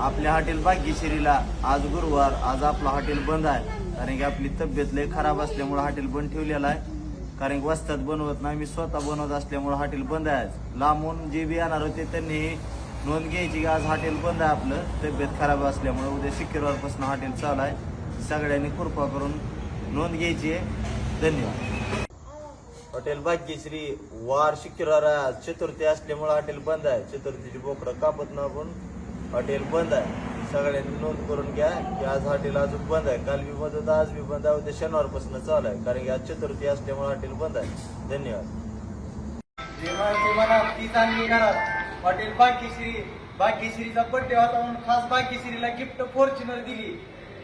आपल्या हॉटेल भाग्यश्रीला आज गुरुवार आज आपलं हॉटेल बंद आहे. कारण की आपली तब्येत लय खराब असल्यामुळे हॉटेल बंद ठेवलेलं आहे. कारण की वस्तात बनवत नाही मी स्वतः बनवत असल्यामुळे हॉटेल बंद आहे आज. लांबून जे बी येणार होते त्यांनी नोंद घ्यायची की आज हॉटेल बंद आहे आपलं. तब्येत खराब असल्यामुळे उद्या शुक्रवारपासून हॉटेल चालू आहे. सगळ्यांनी कृपा करून नोंद घ्यायची आहे. धन्यवाद. हॉटेल भाग्यश्री वार शुक्रवार आज. चतुर्थी असल्यामुळे हॉटेल बंद आहे. चतुर्थीची बोकडं कापत ना पण हॉटेल बंद आहे. सगळ्यांनी नोंद करून घ्या की आज हॉटेल अजून बंद आहे. काल बी बंद होतं आज बी बंद आहे. उद्या शनिवारपासून चालू आहे. कारण की आज चतुर्थी असल्यामुळे हॉटेल बंद आहे. धन्यवाद. मला ती चांगली हॉटेल बाकीश्री बाकीश्रीचा बड्डे होता म्हणून खास बाकीश्रीला गिफ्ट फॉर्च्युनर दिली.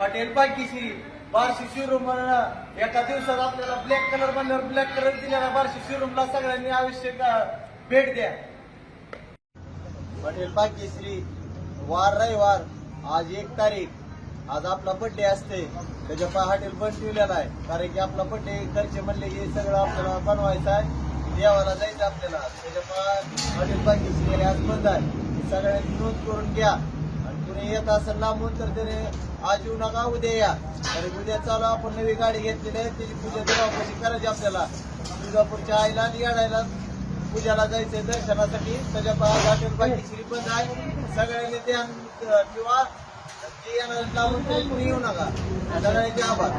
हॉटेल बाकीश्री बार्शी शिवरूम एका दिवसात आपल्याला ब्लॅक कलर बनल्यावर ब्लॅक कलर दिलेला बार्शी शिवरूमला सगळ्यांनी आवश्यक भेट द्या. हॉटेल भाग्यश्री वार रविवार आज एक तारीख. आज आपला बड्डे असते. त्याच्या पहाटेल हॉटेल बंद ठेवलेला आहे. कारण की आपला बड्डे घरचे म्हणले हे सगळं आपल्याला बनवायचं आहे. देवाला जायचं आपल्याला. त्याच्या हॉटेल भाग्यश्री आज बंद आहे. सगळ्यांनी नोंद करून घ्या. आणि कुणी येत असेल लांबून तर त्याने आज येऊ नका उद्या या. कारण उद्या चालू आपण नवी गाडी घेतलेली आहे. त्याची पूजा देवापाशी करायची आपल्याला. तुळजापूरच्या आईला आणि याडायला पूजाला जायचंय दर्शनासाठी. त्याच्या पाया हॉटेल भाग्यश्री बंद सगळ्यांनी ध्यान किंवा लावून येऊ नका. सगळ्यांचे आभार.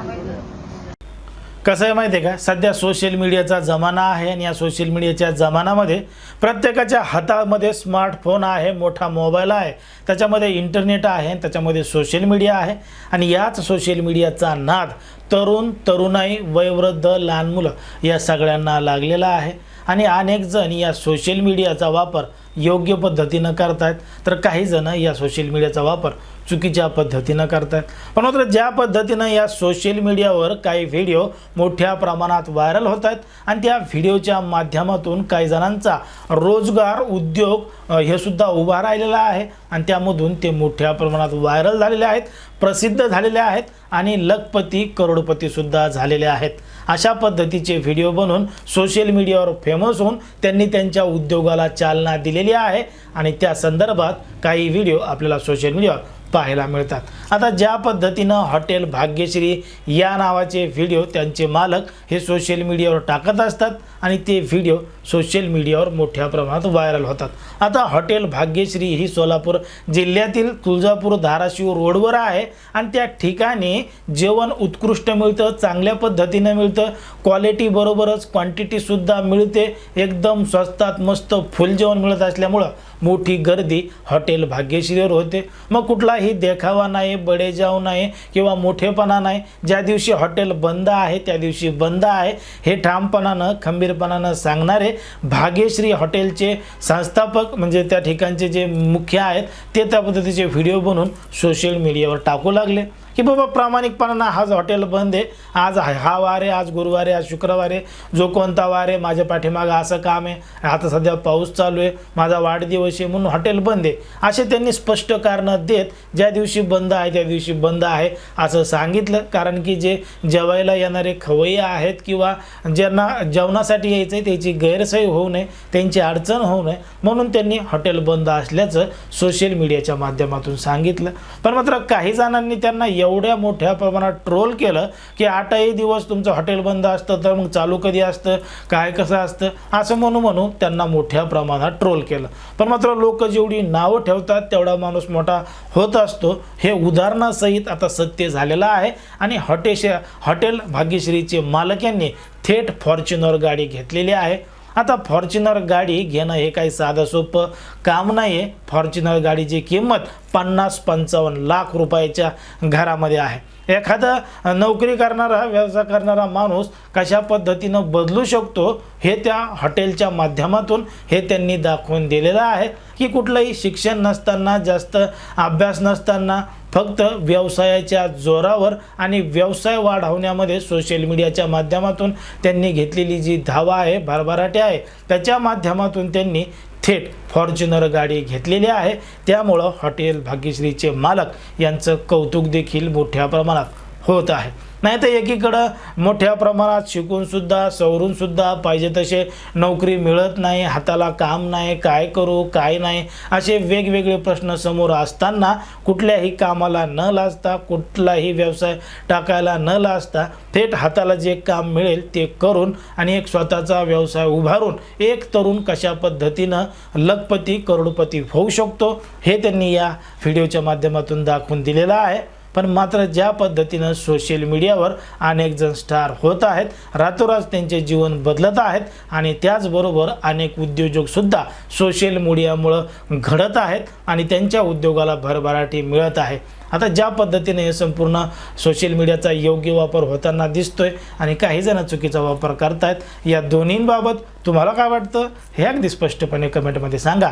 कसं आहे माहिती आहे का? सध्या सोशल मीडियाचा जमाना आहे आणि या सोशल मीडियाच्या जमानामध्ये प्रत्येकाच्या हातामध्ये स्मार्टफोन आहे मोठा मोबाईल आहे. त्याच्यामध्ये इंटरनेट आहे त्याच्यामध्ये सोशल मीडिया आहे. आणि याच सोशल मीडियाचा नाद तरुण तरुणाई वयवृद्ध लहान मुलं या सगळ्यांना लागलेला आहे. आणि अनेक जण या सोशल मीडियाचा वापर योग्य पद्धतीनं करतायत. तर काही जण या सोशल मीडियाचा वापर चुकीच्या पद्धतीनं करतात पण मात्र ज्या पद्धतीनं या सोशल मीडियावर काही व्हिडिओ मोठ्या प्रमाणात व्हायरल होत आहेत आणि त्या व्हिडिओच्या माध्यमातून काही जणांचा रोजगार उद्योग हे सुद्धा उभा राहिलेला आहे. आणि त्यामधून ते मोठ्या प्रमाणात व्हायरल झालेले आहेत. प्रसिद्ध झालेले आहेत आणि लखपती करोडपतीसुद्धा झालेले आहेत. अशा पद्धतीचे व्हिडिओ बनवून सोशल मीडियावर फेमस होऊन त्यांनी त्यांच्या उद्योगाला चालना दिलेली आहे आणि त्या संदर्भात काही व्हिडिओ आपल्याला सोशल मीडियावर पाहायला मिळतात. आता ज्या पद्धतीनं हॉटेल भाग्यश्री या नावाचे व्हिडिओ त्यांचे मालक हे सोशल मीडियावर टाकत असतात आणि ते व्हिडिओ सोशल मीडियावर मोठ्या प्रमाणात व्हायरल होतात. आता हॉटेल भाग्यश्री ही सोलापूर जिल्ह्यातील तुळजापूर धाराशिव रोडवर आहे आणि त्या ठिकाणी जेवण उत्कृष्ट मिळतं चांगल्या पद्धतीनं मिळतं क्वालिटी बरोबरच क्वांटिटीसुद्धा मिळते. एकदम स्वस्तात मस्त फुल जेवण मिळत असल्यामुळं मोठी गर्दी हॉटेल भाग्यश्रीवर होते. मग कुठलाही देखावा नाही बडेजाव नाही किंवा मोठेपणा नाही. ज्या दिवशी हॉटेल बंद आहे त्या दिवशी बंद आहे. हे ठामपणानं खंबीरपणानं सांगणारे भाग्यश्री हॉटेलचे संस्थापक म्हणजे त्या ठिकाणचे जे मुख्य आहेत ते त्या पद्धतीचे व्हिडिओ बनवून सोशल मीडियावर टाकू लागले. की बाबा प्रामाणिकपणानं आज हॉटेल बंद आहे. आज हा हा वार आहे आज गुरुवार आहे आज शुक्रवार आहे. जो कोणता वार आहे माझ्या पाठीमागं असं काम आहे. आता सध्या पाऊस चालू आहे. माझा वाढदिवस आहे म्हणून हॉटेल बंद आहे. असे त्यांनी स्पष्ट कारणं देत ज्या दिवशी बंद आहे त्या दिवशी बंद आहे असं सांगितलं. कारण की जे जेवायला येणारे खवय्ये आहेत किंवा ज्यांना जेवणासाठी यायचं आहे त्याची गैरसोय होऊ नये त्यांची अडचण होऊ नये. म्हणून त्यांनी हॉटेल बंद असल्याचं सोशल मीडियाच्या माध्यमातून सांगितलं. पण मात्र काही जणांनी त्यांना एवढ्या मोठ्या प्रमाणात ट्रोल केलं की आठही दिवस तुमचं हॉटेल बंद असतं तर मग चालू कधी असतं काय कसं असतं असं म्हणू म्हणू त्यांना मोठ्या प्रमाणात ट्रोल केलं. पण मात्र लोक जेवढी नावं ठेवतात तेवढा माणूस मोठा होत असतो. हे उदाहरणासहित आता सत्य झालेलं आहे. आणि हॉटेश हॉटेल भाग्यश्रीचे मालक यांनी थेट फॉर्च्युनर गाडी घेतलेली आहे. आता फॉर्च्युनर गाडी घेणं हे काही साधं सोपं काम नाही आहे फॉर्च्युनर गाडीची किंमत पन्नास पंचावन्न लाख रुपयाच्या घरामध्ये आहे. एखादा नोकरी करणारा व्यवसाय करणारा माणूस कशा पद्धतीनं बदलू शकतो हे त्या हॉटेलच्या माध्यमातून हे त्यांनी दाखवून दिलेलं आहे. की कुठलंही शिक्षण नसताना जास्त अभ्यास नसताना फक्त व्यवसायाच्या जोरावर आणि व्यवसाय वाढवण्यामध्ये सोशल मीडियाच्या माध्यमातून त्यांनी घेतलेली जी धावा आहे भरभराटे आहे त्याच्या माध्यमातून त्यांनी थेट फॉर्च्युनर गाडी घेतलेली आहे. त्यामुळं हॉटेल भाग्यश्रीचे मालक यांचं कौतुक देखील मोठ्या प्रमाणात होत आहे. नाही तर एकीकडं मोठ्या प्रमाणात शिकूनसुद्धा सवरूनसुद्धा पाहिजे तसे नोकरी मिळत नाही हाताला काम नाही काय करू काय नाही असे वेगवेगळे प्रश्न समोर असताना कुठल्याही कामाला न लाजता कुठलाही व्यवसाय टाकायला न लाजता थेट हाताला जे काम मिळेल ते करून आणि एक स्वतःचा व्यवसाय उभारून एक तरुण कशा पद्धतीनं लखपती करोडपती होऊ शकतो हे त्यांनी या व्हिडिओच्या माध्यमातून दाखवून दिलेलं आहे. पण मात्र ज्या पद्धतीनं सोशल मीडियावर अनेक जण स्टार होत आहेत रातोरात त्यांचे जीवन बदलत आहेत आणि त्याचबरोबर अनेक उद्योजकसुद्धा सोशल मीडियामुळं घडत आहेत आणि त्यांच्या उद्योगाला भरभराटी मिळत आहे. आता ज्या पद्धतीने हे संपूर्ण सोशल मीडियाचा योग्य वापर होताना दिसतोय आणि काही जण चुकीचा वापर करतायत या दोन्हींबाबत तुम्हाला काय वाटतं? हे अगदी स्पष्टपणे कमेंटमध्ये सांगा.